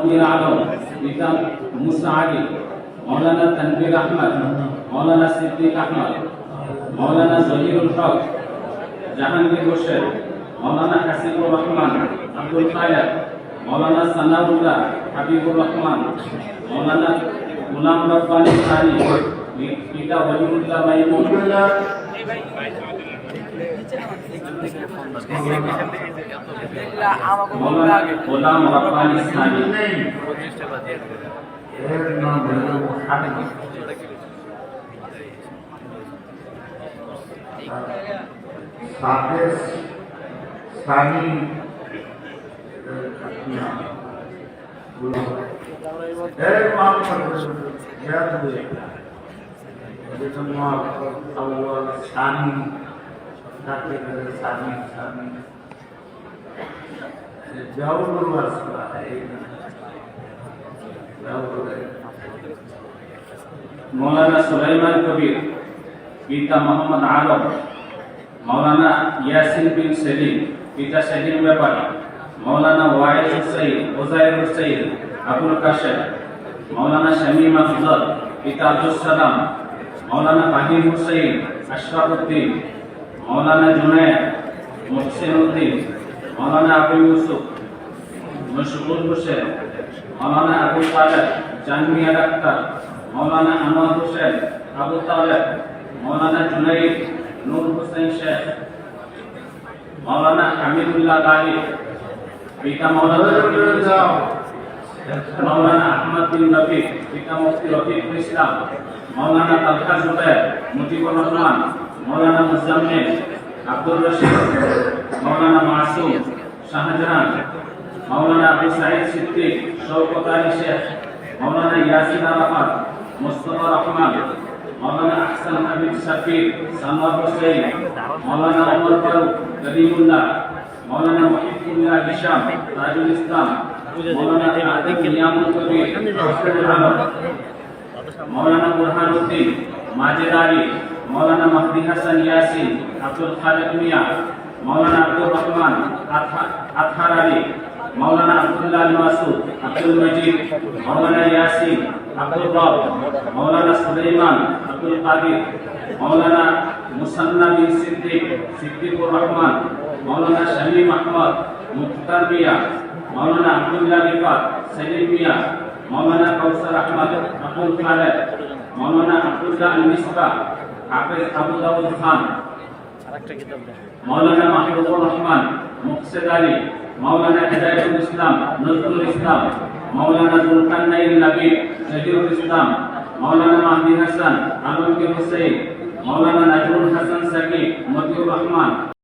আমির আলম পিতা মুসা আলী, মৌলানা তানভীর আহমদ, মৌলানা সিদ্দিক আহমদ, মৌলানা জহিরুল হক, জাহাঙ্গীর হোসেন, মৌলানা হাসিবুর রহমান, আব্দুল কায়ের মৌলানা সানাউল্লাহ হাবিবুর রহমান, মৌলানা গুলাম রব্বানি সানি, পিতা ওয়ালিউল্লাহ মাইমুন। মৌলানা গোলাম রব্বানি সানি এর নাম হলো হানিফ সাহেব সানি এর নাম হলো ইয়াদ জাউল মৌলানা সুলাইমান কবির পিতা মোহাম্মদ আলম মৌলানা ইয়াসিন বিন সেলিম, পিতা সেলিম ব্যাপারী মৌলানা ওয়াইল হুসাইন ওজাইর হুসাইন, আবুল কাশেম মৌলানা শামীম আফজল, পিতা আব্দুল সালাম মৌলানা ফাহিম হুসাইন আশরাফ উদ্দিন মৌলানা জুনায়েদ মুহসিন উদ্দিন মৌলানা আবু ইউসুফ মশহুর হোসেন, মৌলানা আবু তালেব জানমিয়া ডাক্তার মৌলানা আনোয়ার হোসেন, আবু তালেব মৌলানা জুনাইদ, নূর হোসেন শেখ, মৌলানা হামিদুল্লাহ গালি পিতা মৌলানা মৌলানা আহমদ বিন রফিক পিতা মুফতি রফিকুল ইসলাম মৌলানা তালকা জুবের মুজিবুর রহমান মৌলানা মুজাম্মিল আব্দুর রশিদ মৌলানা মাসুম শাহজাহান মৌলানা আবু সাইদ সিদ্দিক শওকত আলী শেখ মৌলানা ইয়াসিন আরাফাত, মুস্তফা রহমান মৌলানা আহসান হাবিব শাকির সানোয়ার হোসেন মৌলানা ওমর ফারুক, করিমুল্লাহ মৌলানা মহিবুল্লাহ হিশাম তাজুল ইসলাম মৌলানা আদিক নিয়ামুল কবির মৌলানা বুরহানুদ্দিন মাজিদ আলী মৌলানা মাহদি হাসান ইয়াসিন আব্দুল খালেদ মিয়া মৌলানা আব্দুর রহমান আথা- আতহার আলী মৌলানা আব্দুল্লাহ আল মাসুদ আব্দুল মজিদ মৌলানা ইয়াসিন আব্দুল রব মৌলানা সুলাইমান আব্দুল কাদির মৌলানা মুসান্না বিন সিদ্দিক সিদ্দিকুর রহমান মৌলানা শামীম আহমদ মুখতার মিয়া মৌলানা আব্দুল্লাহ রিফাত সেলিম মিয়া মৌলানা কৌসর আহমদ আব্দুল খালেদ মৌলানা আব্দুল্লাহ মিসবা হাফেজ আবু দাউদ খান মৌলানা মাহবুবুর রহমান মুকসেদ আলী মৌলানা হেদায়তুল ইসলাম নজরুল ইসলাম মৌলানা জুলকান্নাইল নবী শহীদুল ইসলাম মৌলানা মাহদি হাসান আলমগীর হুসেন মৌলানা নাজরুল হাসান সাকিব মতিউর রহমান